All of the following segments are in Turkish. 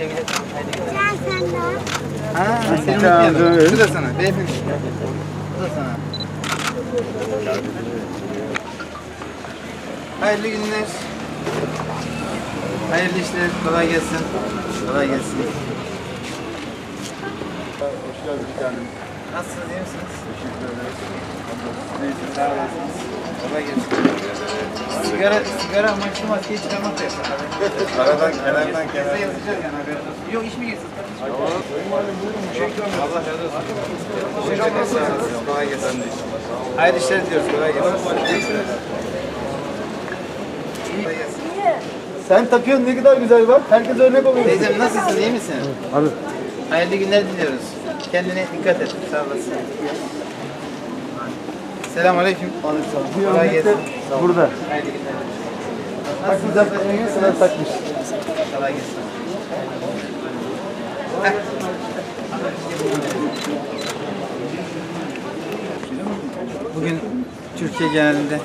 Ha, seni unutmayalım. Bu da sana. Beyefendi. Bu da sana. Hayırlı günler. Hayırlı işler. Kolay gelsin. Kolay gelsin. Hoş geldin bir tanem. Nasılsınız? iyi misiniz? Teşekkür ederiz. Neyse sağ olasınız. Kolay gelsin. Sigara, sigara amaçlı maskeyi çıkarmak da yasak. Aradan kenardan kenara. yazacağız yani haberiniz olsun. Yok iş mi geçsin? Allah razı olsun. Teşekkür ederiz. Kolay gelsin. Hayırlı işler diliyoruz. Kolay gelsin. Sen takıyorsun ne kadar güzel bak. Herkes örnek oluyor. Teyzem nasılsın? iyi misin? Abi. Hayırlı günler diliyoruz. Kendine dikkat et. Sağ olasın. Selamun Aleyküm. Kolay gelsin. Burada. Hayırlı günler. Bak güzel takmayı sana takmış. Kolay gelsin. Bugün Türkiye genelinde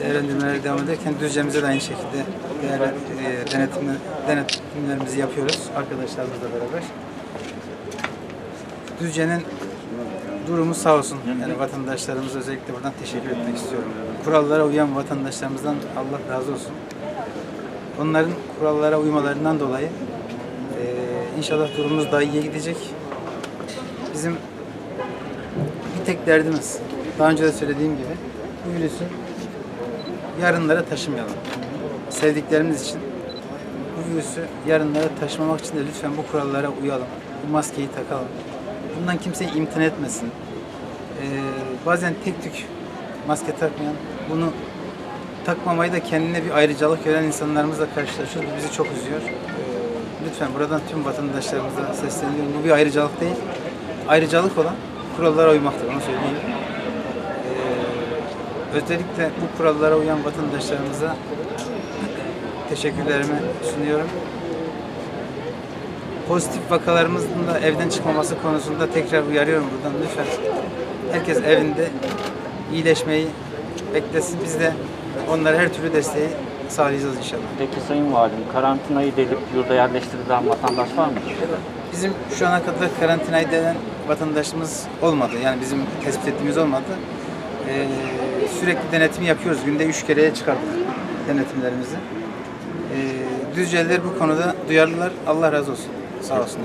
değerlendirmeler devam ederken Düzce'mize de aynı şekilde değer, e, denetimler, denetimlerimizi yapıyoruz arkadaşlarımızla beraber. Düzce'nin durumu sağ olsun. Yani vatandaşlarımıza özellikle buradan teşekkür etmek istiyorum. Kurallara uyan vatandaşlarımızdan Allah razı olsun. Onların kurallara uymalarından dolayı eee, inşallah durumumuz daha iyiye gidecek. Bizim bir tek derdimiz, daha önce de söylediğim gibi, bu virüsü yarınlara taşımayalım. Sevdiklerimiz için bu virüsü yarınlara taşımamak için de lütfen bu kurallara uyalım. Bu maskeyi takalım. Bundan kimse imtina etmesin. Eee, bazen tek tük maske takmayan, bunu takmamayı da kendine bir ayrıcalık gören insanlarımızla karşılaşıyoruz. Bu bizi çok üzüyor. Ee, Lütfen buradan tüm vatandaşlarımıza sesleniyorum. Bu bir ayrıcalık değil. Ayrıcalık olan kurallara uymaktır. Onu söyleyeyim. Ee, özellikle bu kurallara uyan vatandaşlarımıza teşekkürlerimi sunuyorum. Pozitif vakalarımızın da evden çıkmaması konusunda tekrar uyarıyorum buradan. Lütfen herkes evinde iyileşmeyi beklesin. Biz de onlara her türlü desteği sağlayacağız inşallah. Peki Sayın Valim, karantinayı delip yurda yerleştirilen vatandaş var mı? Bizim şu ana kadar karantinayı denen vatandaşımız olmadı. Yani bizim tespit ettiğimiz olmadı. Ee, sürekli denetim yapıyoruz. Günde üç kereye çıkardık denetimlerimizi. Ee, Düzceliler bu konuda duyarlılar. Allah razı olsun. Sağ olsun.